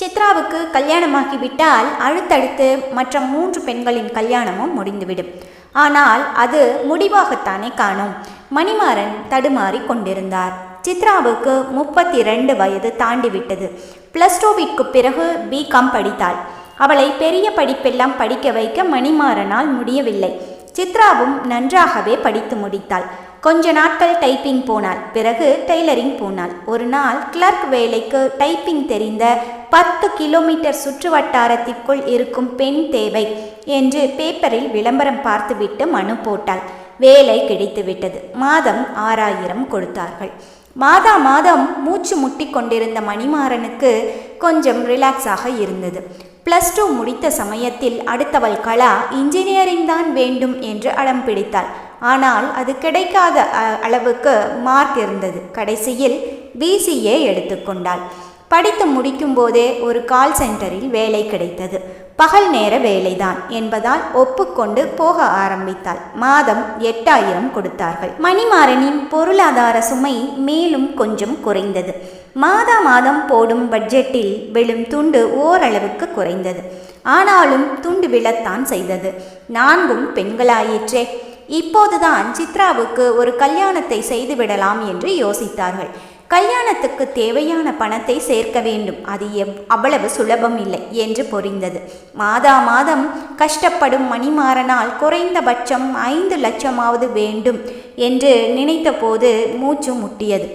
சித்ராவுக்கு கல்யாணமாகிவிட்டால் அடுத்தடுத்து மற்ற மூன்று பெண்களின் கல்யாணமும் முடிந்துவிடும். ஆனால் அது முடிவாகத்தானே காணும். மணிமாறன் தடுமாறி கொண்டிருந்தார். சித்ராவுக்கு முப்பத்தி ரெண்டு வயது தாண்டிவிட்டது. ப்ளஸ் டூவிற்கு பிறகு பிகாம் படித்தாள். அவளை பெரிய படிப்பெல்லாம் படிக்க வைக்க மணிமாறனால் முடியவில்லை. சித்ராவும் நன்றாகவே படித்து முடித்தாள். கொஞ்ச நாட்கள் டைப்பிங் போனாள். பிறகு டெய்லரிங் போனாள். ஒரு நாள் கிளர்க் வேலைக்கு டைப்பிங் தெரிந்த பத்து கிலோமீட்டர் சுற்று வட்டாரத்திற்குள் இருக்கும் பெண் தேவை என்று பேப்பரில் விளம்பரம் பார்த்துவிட்டு மனு போட்டாள். வேலை கிடைத்துவிட்டது. மாதம் ஆறாயிரம் கொடுத்தார்கள். மாதா மாதம் மூச்சு முட்டி கொண்டிருந்த மணிமாறனுக்கு கொஞ்சம் ரிலாக்ஸாக இருந்தது. ப்ளஸ் டூ முடித்த சமயத்தில் அடுத்தவள் கலா இன்ஜினியரிங் தான் வேண்டும் என்று அடம் பிடித்தாள். ஆனால் அது கிடைக்காத அ- அளவுக்கு மார்க் இருந்தது. கடைசியில் பிசிஏ எடுத்துக்கொண்டாள் படித்து முடிக்கும் போதே ஒரு கால் சென்டரில் வேலை கிடைத்தது. பகல் நேர வேலைதான் என்பதால் ஒப்புக்கொண்டு போக ஆரம்பித்தாள். மாதம் எட்டாயிரம் கொடுத்தார்கள். மணிமாறனின் பொருளாதார சுமை மேலும் கொஞ்சம் குறைந்தது. மாதா மாதம் போடும் பட்ஜெட்டில் விழும் துண்டு ஓரளவுக்கு குறைந்தது. ஆனாலும் துண்டு விழத்தான் செய்தது. நான்கும் பெண்களாயிற்றே. இப்போதுதான் சித்ராவுக்கு ஒரு கல்யாணத்தை செய்துவிடலாம் என்று யோசித்தார்கள். கல்யாணத்துக்கு தேவையான பணத்தை சேர்க்க வேண்டும். அது எவ் அவ்வளவு சுலபம் இல்லை என்று புரிந்தது. மாதா மாதம் கஷ்டப்படும் மணிமாறனால் குறைந்தபட்சம் ஐந்து லட்சமாவது வேண்டும் என்று நினைத்தபோது மூச்சு முட்டியது.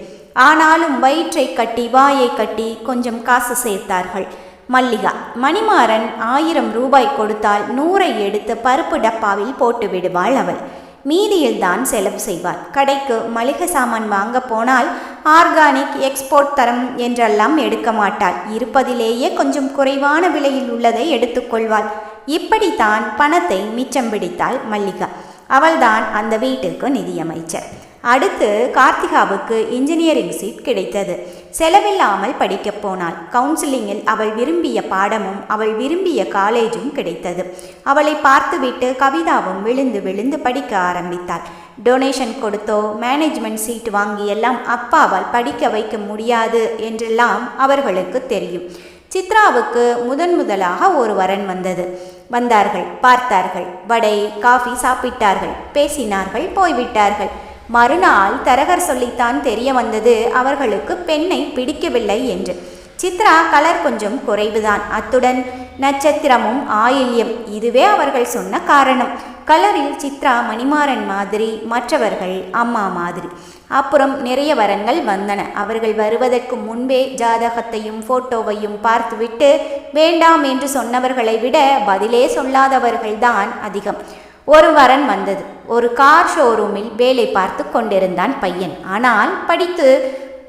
ஆனாலும் வயிற்றை கட்டி வாயை கட்டி கொஞ்சம் காசு சேர்த்தார்கள். மல்லிகா மணிமாறன் ஆயிரம் ரூபாய் கொடுத்தால் நூறை எடுத்து பருப்பு டப்பாவில் போட்டு விடுவாள் அவள். மீதியில்தான் செலவு செய்வாள் கடைக்கு மளிகை சாமான் வாங்க போனால் ஆர்கானிக் எக்ஸ்போர்ட் தரம் என்றெல்லாம் எடுக்க மாட்டாள். இருப்பதிலேயே கொஞ்சம் குறைவான விலையில் உள்ளதை எடுத்துக்கொள்வாள் இப்படித்தான் பணத்தை மிச்சம் பிடித்தாள் மல்லிகா. அவள்தான் அந்த வீட்டுக்கு நிதியமைச்சர். அடுத்து கார்த்திகாவுக்கு இன்ஜினியரிங் சீட் கிடைத்தது. செலவில்லாமல் படிக்கப் போனாள். கவுன்சிலிங்கில் அவள் விரும்பிய பாடமும் அவள் விரும்பிய காலேஜும் கிடைத்தது. அவளை பார்த்துவிட்டு கவிதாவும் விழுந்து விழுந்து படிக்க ஆரம்பித்தாள். டொனேஷன் கொடுத்தோ மேனேஜ்மெண்ட் சீட் வாங்கி எல்லாம் அப்பாவால் படிக்க வைக்க முடியாது என்றெல்லாம் அவர்களுக்கு தெரியும். சித்ராவுக்கு முதன் முதலாக ஒரு வரன் வந்தது. வந்தார்கள் பார்த்தார்கள். வடை காஃபி சாப்பிட்டார்கள் பேசினார்கள் போய்விட்டார்கள். மறுநாள் தரகர் சொல்லித்தான் தெரிய வந்தது அவர்களுக்கு பெண்ணை பிடிக்கவில்லை என்று. சித்ரா கலர் கொஞ்சம் குறைவுதான். அத்துடன் நட்சத்திரமும் ஆயில்யம். இதுவே அவர்கள் சொன்ன காரணம். கலரில் சித்ரா மணிமாறன் மாதிரி மற்றவர்கள் அம்மா மாதிரி. அப்புறம் நிறைய வரங்கள் வந்தன. அவர்கள் வருவதற்கு முன்பே ஜாதகத்தையும் போட்டோவையும் பார்த்துவிட்டு வேண்டாம் என்று சொன்னவர்களை விட பதிலே சொல்லாதவர்கள்தான் அதிகம். ஒரு வரன் வந்தது. ஒரு கார் ஷோரூமில் வேலை பார்த்து கொண்டிருந்தான் பையன். ஆனால் படித்து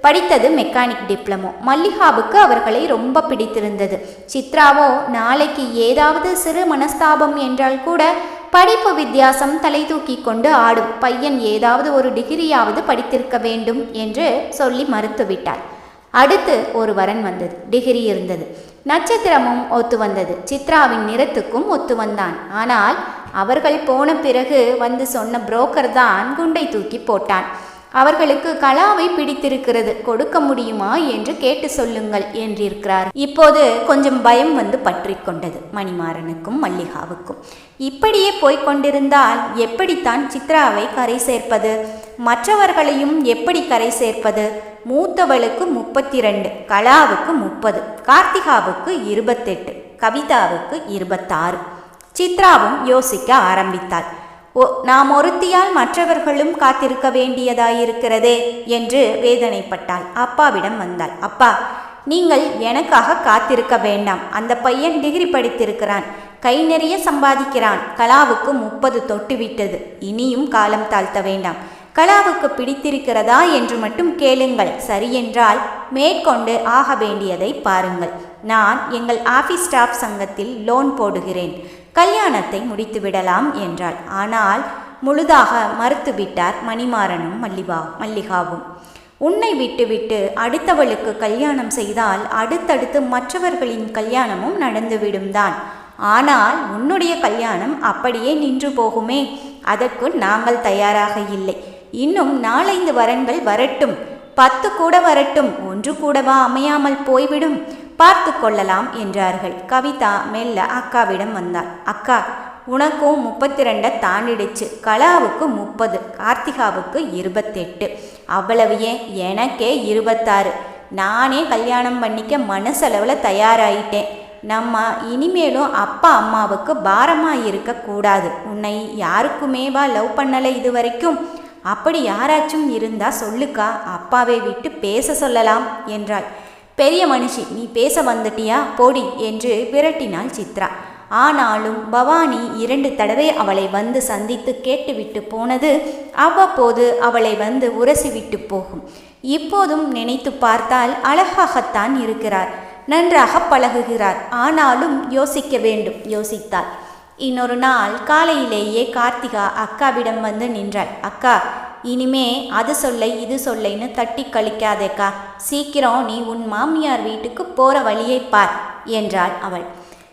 படித்தது மெக்கானிக் டிப்ளமோ மல்லிகாவுக்கு அவர்களை ரொம்ப பிடித்திருந்தது. சித்ராவோ நாளைக்கு ஏதாவது சிறு மனஸ்தாபம் என்றால் கூட படிப்பு வித்தியாசம் தலை தூக்கி கொண்டு ஆடும். பையன் ஏதாவது ஒரு டிகிரியாவது படித்திருக்க வேண்டும் என்று சொல்லி மறுத்துவிட்டார். அடுத்து ஒரு வரன் வந்தது டிகிரி இருந்தது. நட்சத்திரமும் ஒத்து வந்தது. சித்ராவின் நிறத்துக்கும் ஒத்து வந்தான். ஆனால் அவர்கள் போன பிறகு வந்து சொன்ன புரோக்கர் தான் குண்டை தூக்கி போட்டான். அவர்களுக்கு கலாவை பிடித்திருக்கிறது கொடுக்க முடியுமா என்று கேட்டு சொல்லுங்கள் என்றிருக்கிறார். இப்போது கொஞ்சம் பயம் வந்து பற்றி கொண்டது மணிமாறனுக்கும் மல்லிகாவுக்கும். இப்படியே போய்கொண்டிருந்தால் எப்படித்தான் சித்ராவை கரை சேர்ப்பது? மற்றவர்களையும் எப்படி கரை சேர்ப்பது? மூத்தவளுக்கு முப்பத்தி ரெண்டு கலாவுக்கு முப்பது கார்த்திகாவுக்கு இருபத்தெட்டு கவிதாவுக்கு இருபத்தாறு. சித்ராவும் யோசிக்க ஆரம்பித்தாள். ஓ நாம் ஒருத்தியால் மற்றவர்களும் காத்திருக்க வேண்டியதாயிருக்கிறதே என்று வேதனைப்பட்டாள். அப்பாவிடம் வந்தாள். அப்பா நீங்கள் எனக்காக காத்திருக்க வேண்டாம். அந்த பையன் டிகிரி படித்திருக்கிறான். கை நிறைய சம்பாதிக்கிறான். கலாவுக்கு முப்பது தொட்டுவிட்டது. இனியும் காலம் தாழ்த்த வேண்டாம். கலாவுக்கு பிடித்திருக்கிறதா என்று மட்டும் கேளுங்கள் சரியென்றால் மேற்கொண்டு ஆக வேண்டியதை பாருங்கள். நான் எங்கள் ஆபீஸ் ஸ்டாஃப் சங்கத்தில் லோன் போடுகிறேன். கல்யாணத்தை முடித்து விடலாம் என்றாள். ஆனால் முழுதாக மறுத்துவிட்டார் மணிமாறனும் மல்லிகா மல்லிகாவும். உன்னை விட்டுவிட்டு அடுத்தவளுக்கு கல்யாணம் செய்தால் அடுத்தடுத்து மற்றவர்களின் கல்யாணமும் நடந்துவிடும் தான். ஆனால் உன்னுடைய கல்யாணம் அப்படியே நின்று போகுமே. அதற்கு நாங்கள் தயாராக இல்லை. இன்னும் நாலைந்து வரன்கள் வரட்டும். பத்து கூட வரட்டும். ஒன்று கூடவா அமையாமல் போய்விடும். பார்த்து கொள்ளலாம் என்றார்கள். கவிதா மெல்ல அக்காவிடம் வந்தாள். அக்கா உனக்கும் முப்பத்தி ரெண்டை தாண்டிடுச்சு. கலாவுக்கு முப்பது கார்த்திகாவுக்கு இருபத்தெட்டு. அவ்வளவு ஏன்? எனக்கே இருபத்தாறு. நானே கல்யாணம் பண்ணிக்க மனசளவில் தயாராயிட்டேன். நம்ம இனிமேலும் அப்பா அம்மாவுக்கு பாரமாக இருக்கக்கூடாது உன்னை யாருக்குமேவா லவ் பண்ணலை இது வரைக்கும் அப்படி யாராச்சும் இருந்தா சொல்லுக்கா அப்பாவை விட்டு பேச சொல்லலாம் என்றாள். பெரிய மனுஷி நீ பேச வந்துட்டியா? போடி என்று விரட்டினாள் சித்ரா. ஆனாலும் பவானி இரண்டு தடவை அவளை வந்து சந்தித்து கேட்டுவிட்டு போனது அவ்வப்போது அவளை வந்து உரசிவிட்டு போகும். இப்போதும் நினைத்து பார்த்தால் அழகாகத்தான் இருக்கிறார். நன்றாக பழகுகிறார். ஆனாலும் யோசிக்க வேண்டும் யோசித்தாள். இன்னொரு நாள் காலையிலேயே கார்த்திகா அக்காவிடம் வந்து நின்றாள். அக்கா இனிமே அது சொல்லை இது சொல்லைன்னு தட்டி கழிக்காதேக்கா. சீக்கிரம் நீ உன் மாமியார் வீட்டுக்கு போற வழியை பார் என்றாள் அவள்.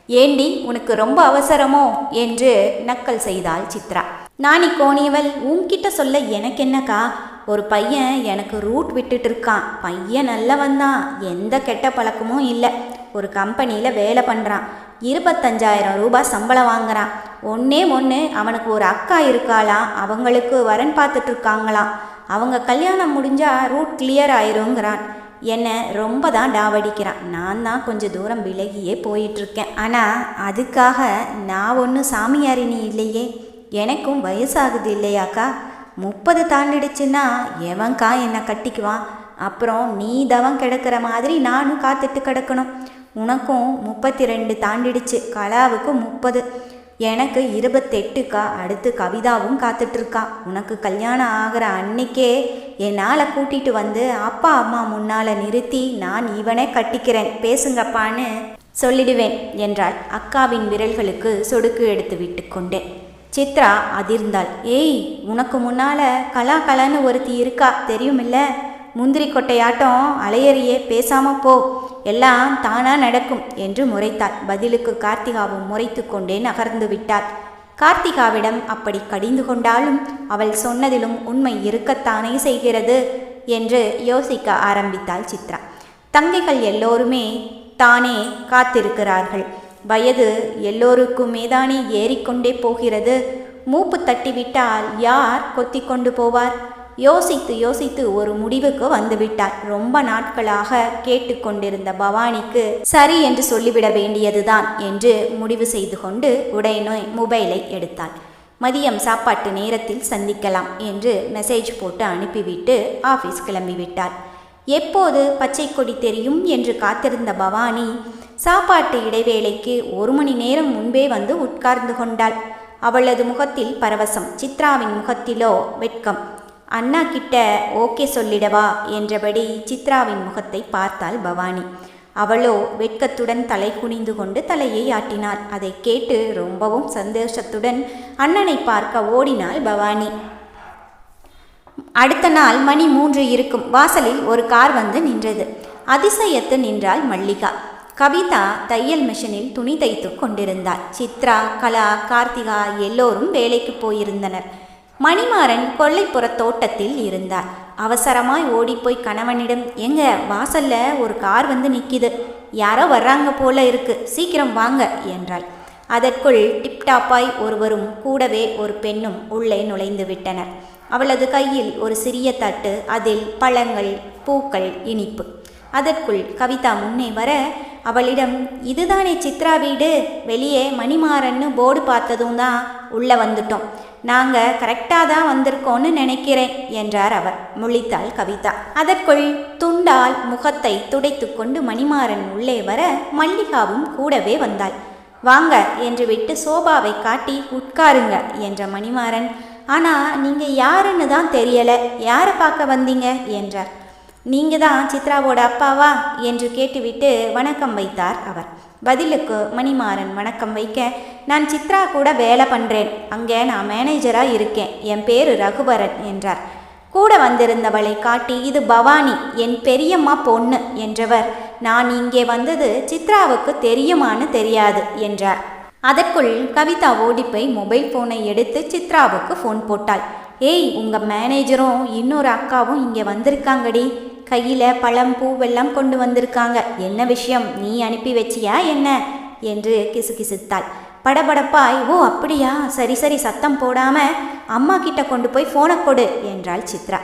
ஏண்டி உனக்கு ரொம்ப அவசரமோ? என்று நக்கல் செய்தாள் சித்ரா. நானி கோணியவள் உன்கிட்ட சொல்ல எனக்கு என்னக்கா? ஒரு பையன் எனக்கு ரூட் விட்டுட்டு இருக்கான். பையன் நல்லவன் தான் எந்த கெட்ட பழக்கமும் இல்லை. ஒரு கம்பெனியில் வேலை பண்ணுறான் இருபத்தஞ்சாயிரம் ரூபாய் சம்பளம் வாங்குறான். ஒன்னே ஒன்று அவனுக்கு ஒரு அக்கா இருக்காளாம் அவங்களுக்கு வரன் பார்த்துட்டு இருக்காங்களாம் அவங்க கல்யாணம் முடிஞ்சால் ரூட் கிளியர் ஆயிருங்கிறான். என்னை ரொம்ப தான் டாவடிக்கிறான். நான் தான் கொஞ்சம் தூரம் விலகியே போயிட்டுருக்கேன். ஆனால் அதுக்காக நான் ஒன்றும் சாமியாரினி இல்லையே. எனக்கும் வயசாகுது இல்லையாக்கா? முப்பது தாண்டிடுச்சுன்னா எவன்கா என்னை கட்டிக்குவான்? அப்புறம் நீ தவம் கிடக்கிற மாதிரி நானும் காத்துட்டு கிடக்கணும். உனக்கும் முப்பத்தி ரெண்டு தாண்டிடுச்சு. கலாவுக்கு முப்பது. எனக்கு இருபத்தெட்டுக்கா. அடுத்து கவிதாவும் காத்துட்ருக்கா. உனக்கு கல்யாணம் ஆகிற அன்னைக்கே என்னால் கூட்டிட்டு வந்து அப்பா அம்மா முன்னால் நிறுத்தி நான் இவனை கட்டிக்கிறேன். பேசுங்கப்பான்னு சொல்லிடுவேன் என்றாள். அக்காவின் விரல்களுக்கு சொடுக்கு எடுத்து விட்டு கொண்டேன். சித்ரா அதிர்ந்தாள். ஏய் உனக்கு முன்னால கலா கலான்னு ஒருத்தி இருக்கா? தெரியுமில்ல? முந்திரி கொட்டையாட்டம் அலையறியே பேசாம போ எல்லாம் தானா நடக்கும் என்று முறைத்தாள். பதிலுக்கு கார்த்திகாவும் முறைத்து கொண்டே நகர்ந்து விட்டாள். கார்த்திகாவிடம் அப்படி கடிந்து கொண்டாலும் அவள் சொன்னதிலும் உண்மை இருக்கத்தானே செய்கிறது என்று யோசிக்க ஆரம்பித்தாள் சித்ரா. தங்கைகள் எல்லோருமே தானே காத்திருக்கிறார்கள். வயது எல்லோருக்குமே தானே ஏறிக்கொண்டே போகிறது. மூப்பு தட்டிவிட்டால் யார் கொத்தி கொண்டு போவார்? யோசித்து யோசித்து ஒரு முடிவுக்கு வந்துவிட்டார். ரொம்ப நாட்களாக கேட்டுக்கொண்டிருந்த பவானிக்கு சரி என்று சொல்லிவிட வேண்டியதுதான் என்று முடிவு செய்து கொண்டு உடனே மொபைலை எடுத்தாள். மதியம் சாப்பாட்டு நேரத்தில் சந்திக்கலாம் என்று மெசேஜ் போட்டு அனுப்பிவிட்டு ஆஃபீஸ் கிளம்பிவிட்டார் எப்போது பச்சை கொடி தெரியும் என்று காத்திருந்த பவானி சாப்பாட்டு இடைவேளைக்கு ஒரு மணி நேரம் முன்பே வந்து உட்கார்ந்து கொண்டாள். அவளது முகத்தில் பரவசம் சித்ராவின் முகத்திலோ வெட்கம். அண்ணா கிட்ட ஓகே சொல்லிடவா என்றபடி சித்ராவின் முகத்தை பார்த்தாள் பவானி. அவளோ வெட்கத்துடன் தலை குனிந்து கொண்டு தலையை ஆட்டினாள். அதை கேட்டு ரொம்பவும் சந்தோஷத்துடன் அண்ணனை பார்க்க ஓடினாள் பவானி. அடுத்த நாள் மணி மூன்று இருக்கும். வாசலில் ஒரு கார் வந்து நின்றது. அதிசயத்து நின்றாள் மல்லிகா. கவிதா தையல் மிஷினில் துணி தைத்து கொண்டிருந்தாள். சித்ரா கலா கார்த்திகா எல்லோரும் வேலைக்கு போயிருந்தனர். மணிமாறன் கொல்லைப்புற தோட்டத்தில் இருந்தார். அவசரமாய் ஓடிப்போய் கணவனிடம் எங்க வாசல்ல ஒரு கார் வந்து நிற்கிது யாரோ வர்றாங்க போல இருக்கு. சீக்கிரம் வாங்க என்றாள். அதற்குள் டிப்டாப்பாய் ஒருவரும் கூடவே ஒரு பெண்ணும் உள்ளே நுழைந்து விட்டனர். அவளது கையில் ஒரு சிறிய தட்டு அதில் பழங்கள் பூக்கள் இனிப்பு. அதற்குள் கவிதா முன்னே வர அவளிடம் இதுதானே சித்ரா வீடு? வெளியே மணிமாறன்னு போர்டு பார்த்ததும் தான் உள்ளே வந்துட்டோம். நாங்கள் கரெக்டாக தான் வந்திருக்கோன்னு நினைக்கிறேன் என்றார் அவர். முழித்தாள் கவிதா. அதற்குள் துண்டால் முகத்தை துடைத்து கொண்டு மணிமாறன் உள்ளே வர மல்லிகாவும் கூடவே வந்தாள். வாங்க என்று விட்டு சோபாவை காட்டி உட்காருங்க என்ற மணிமாறன். ஆனால் நீங்கள் யாருன்னு தான் தெரியலை. யாரை பார்க்க வந்தீங்க? என்றார். நீங்கள் தான் சித்ராவோட அப்பாவா? என்று கேட்டுவிட்டு வணக்கம் வைத்தார் அவர். பதிலுக்கு மணிமாறன் வணக்கம் வைக்க நான் சித்ரா கூட வேலை பண்ணுறேன் அங்கே நான் மேனேஜராக இருக்கேன். என் பேர் ரகுபரன் என்றார். கூட வந்திருந்தவளை காட்டி இது பவானி என் பெரியம்மா பொண்ணு என்றவர். நான் இங்கே வந்தது சித்ராவுக்கு தெரியுமான்னு தெரியாது என்றார். அதற்குள் கவிதா ஓடிப்பை மொபைல் ஃபோனை எடுத்து சித்ராவுக்கு ஃபோன் போட்டாள். ஏய் உங்கள் மேனேஜரும் இன்னொரு அக்காவும் இங்கே வந்திருக்காங்கடி. கையில் பழம் பூவெல்லாம் கொண்டு வந்திருக்காங்க. என்ன விஷயம்? நீ அனுப்பி வச்சியா? என்ன? என்று கிசுகிசுத்தாள். படபடப்பாய் ஓ அப்படியா? சரி சரி சத்தம் போடாம அம்மா கிட்ட கொண்டு போய் ஃபோனை கொடு என்றாள் சித்ரா.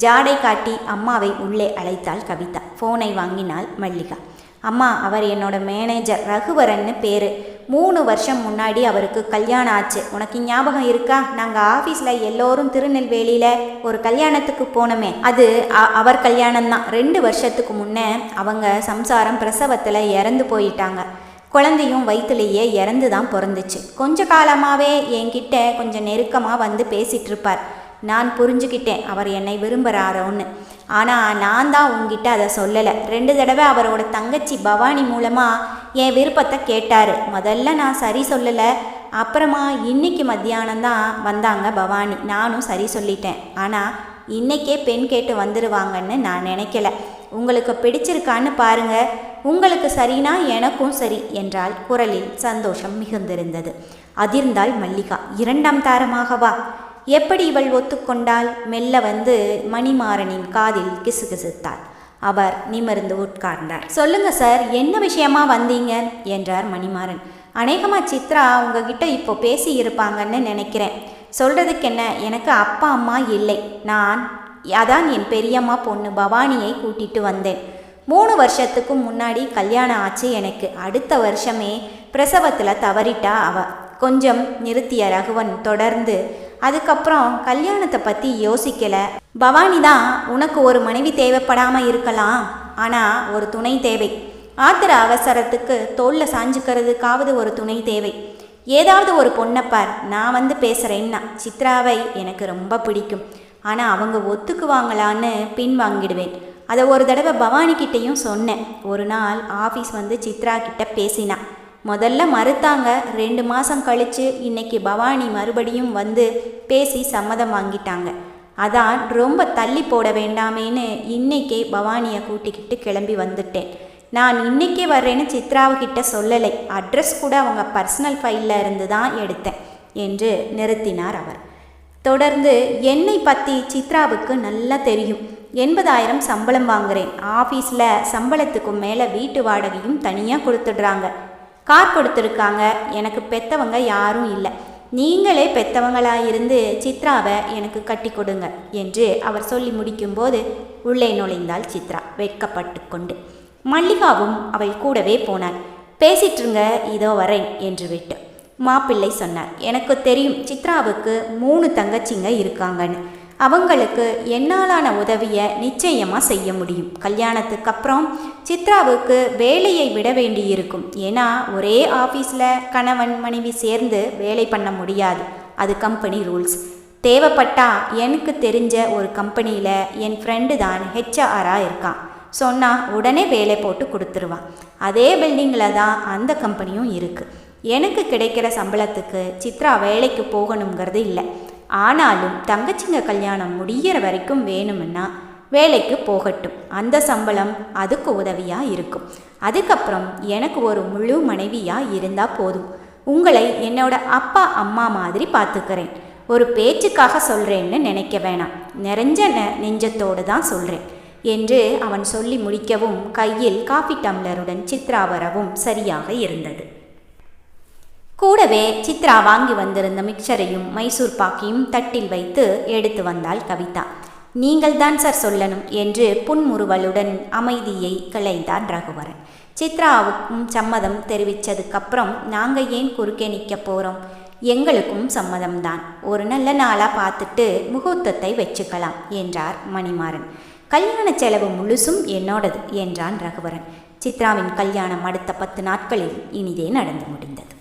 ஜாடை காட்டி அம்மாவை உள்ளே அழைத்தாள் கவிதா. ஃபோனை வாங்கினாள் மல்லிகா. அம்மா அவர் என்னோட மேனேஜர் ரகுவரன்னு பேர். மூணு வருஷம் முன்னாடி அவருக்கு கல்யாணம் ஆச்சு. உனக்கு ஞாபகம் இருக்கா? நாங்கள் ஆஃபீஸில் எல்லோரும் திருநெல்வேலியில் ஒரு கல்யாணத்துக்கு போனோமே. அது அ- அவர் கல்யாணம் தான் ரெண்டு வருஷத்துக்கு முன்னே அவங்க சம்சாரம் பிரசவத்தில் இறந்து போயிட்டாங்க. குழந்தையும் வயிற்றுலேயே இறந்து தான் பிறந்துச்சு. கொஞ்ச காலமாகவே என்கிட்ட கொஞ்சம் நெருக்கமாக வந்து பேசிகிட்டு இருப்பார் நான் புரிஞ்சுக்கிட்டேன் அவர் என்னை விரும்புகிறாரோன்னு ஆனால் நான் தான் உங்ககிட்ட அதை சொல்லலை. ரெண்டு தடவை அவரோட தங்கச்சி பவானி மூலமாக என் விருப்பத்தை கேட்டார். முதல்ல நான் சரி சொல்லலை. அப்புறமா இன்னைக்கு மத்தியானம் தான் வந்தாங்க பவானி. நானும் சரி சொல்லிட்டேன். ஆனால் இன்னைக்கே பெண் கேட்டு வந்துடுவாங்கன்னு நான் நினைக்கல. உங்களுக்கு பிடிச்சிருக்கான்னு பாருங்க. உங்களுக்கு சரினா எனக்கும் சரி என்றால் குரலில் சந்தோஷம் மிகுந்திருந்தது. அதிர்ந்தாள் மல்லிகா. இரண்டாம் தாரமாகவா? எப்படி இவள் ஒத்துக்கொண்டாள்? மெல்ல வந்து மணிமாறனின் காதில் கிசுகிசுத்தாள். அவர் நிமிர்ந்து உட்கார்ந்தார். சொல்லுங்க சார் என்ன விஷயமா வந்தீங்க? என்றார் மணிமாறன். அநேகமா சித்ரா உங்ககிட்ட இப்போ பேசி இருப்பாங்கன்னு நினைக்கிறேன். சொல்றதுக்கு என்ன எனக்கு அப்பா அம்மா இல்லை. நான் அதான் என் பெரியம்மா பொண்ணு பவானியை கூட்டிட்டு வந்தேன். மூணு வருஷத்துக்கு முன்னாடி கல்யாணம் ஆச்சு எனக்கு. அடுத்த வருஷமே பிரசவத்தில் தவறிட்டா அவ. கொஞ்சம் நிறுத்திய ரகுவன் தொடர்ந்து அதுக்கப்புறம் கல்யாணத்தை பற்றி யோசிக்கலை. பவானி தான் உனக்கு ஒரு மனைவி தேவைப்படாமல் இருக்கலாம். ஆனால் ஒரு துணை தேவை. ஆத்திர அவசரத்துக்கு தோல்ல சாஞ்சுக்கிறதுக்காவது ஒரு துணை தேவை. ஏதாவது ஒரு பொண்ணப்பார் நான் வந்து பேசுகிறேன்னா சித்ராவை எனக்கு ரொம்ப பிடிக்கும். ஆனால் அவங்க ஒத்துக்குவாங்களான்னு பின்வாங்கிடுவேன் அதை ஒரு தடவை பவானிக்கிட்டேயும் சொன்னேன். ஒரு நாள் ஆஃபீஸ் வந்து சித்ரா கிட்ட பேசினா. முதல்ல மறுத்தாங்க. ரெண்டு மாதம் கழித்து இன்னைக்கு பவானி மறுபடியும் வந்து பேசி சம்மதம் வாங்கிட்டாங்க. அதான் ரொம்ப தள்ளி போட வேண்டாமேன்னு இன்னைக்கே பவானியை கூட்டிக்கிட்டு கிளம்பி வந்துட்டேன். நான் இன்னைக்கே வர்றேன்னு சித்ராவுக்கிட்ட சொல்லலை. அட்ரஸ் கூட அவங்க பர்சனல் ஃபைலில் இருந்து தான் எடுத்தேன் என்று நிறுத்தினார் அவர். தொடர்ந்து என்னை பற்றி சித்ராவுக்கு நல்லா தெரியும். எண்பதாயிரம் சம்பளம் வாங்குறேன். ஆஃபீஸில் சம்பளத்துக்கு மேலே வீட்டு வாடகையும் தனியாக கொடுத்துடுறாங்க. கார் கொடுத்துருக்காங்க. எனக்கு பெத்தவங்க யாரும் இல்லை. நீங்களே பெத்தவங்களாயிருந்து சித்ராவை எனக்கு கட்டி கொடுங்க என்று அவர் சொல்லி முடிக்கும்போது உள்ளே நுழைந்தாள் சித்ரா வெட்கப்பட்டு கொண்டு. மல்லிகாவும் அவள் கூடவே போனாள். பேசிட்டுருங்க இதோ வரேன் என்று விட்டு. மாப்பிள்ளை சொன்னார். எனக்கு தெரியும் சித்ராவுக்கு மூணு தங்கச்சிங்க இருக்காங்கன்னு. அவங்களுக்கு என்னாலான உதவியை நிச்சயமாக செய்ய முடியும். கல்யாணத்துக்கு அப்புறம் சித்ராவுக்கு வேலையை விட வேண்டியிருக்கும். ஏன்னா ஒரே ஆஃபீஸில் கணவன் மனைவி சேர்ந்து வேலை பண்ண முடியாது. அது கம்பெனி ரூல்ஸ் தேவைப்பட்டா எனக்கு தெரிஞ்ச ஒரு கம்பெனியில் என் ஃப்ரெண்டு தான் ஹெச்ஆராக இருக்கான். சொன்னால் உடனே வேலை போட்டு கொடுத்துருவான். அதே பில்டிங்கில் தான் அந்த கம்பெனியும் இருக்குது எனக்கு கிடைக்கிற சம்பளத்துக்கு சித்ரா வேலைக்கு போகணுங்கிறது இல்லை. ஆனாலும் தங்கச்சிங்க கல்யாணம் முடியிற வரைக்கும் வேணும்னா வேலைக்கு போகட்டும். அந்த சம்பளம் அதுக்கு உதவியாக இருக்கும். அதுக்கப்புறம் எனக்கு ஒரு முழு மனைவியாக இருந்தால் போதும். உங்களை என்னோட அப்பா அம்மா மாதிரி பார்த்துக்கிறேன். ஒரு பேச்சுக்காக சொல்கிறேன்னு நினைக்க வேணாம். நிறைஞ்ச நெ நெஞ்சத்தோடு தான் சொல்கிறேன் என்று அவன் சொல்லி முடிக்கவும் கையில் காஃபி டம்ளருடன் சித்ரா வரவும் சரியாக இருந்தது. கூடவே சித்ரா வாங்கி வந்திருந்த மிக்சரையும் மைசூர் பாக்கியும் தட்டில் வைத்து எடுத்து வந்தாள் கவிதா. நீங்கள் தான் சார் சொல்லணும் என்று புன்முறுவலுடன் அமைதியை கிளைந்தான் ரகுவரன். சித்ராவுக்கும் சம்மதம் தெரிவித்ததுக்கப்புறம் நாங்கள் ஏன் குறுக்கே நிற்க போகிறோம் எங்களுக்கும் சம்மதம்தான். ஒரு நல்ல நாளாக பார்த்துட்டு முகூர்த்தத்தை வச்சுக்கலாம் என்றார் மணிமாறன். கல்யாண செலவு முழுசும் என்னோடது என்றான் ரகுவரன். சித்ராவின் கல்யாணம் அடுத்த பத்து நாட்களில் இனிதே நடந்து முடிந்தது.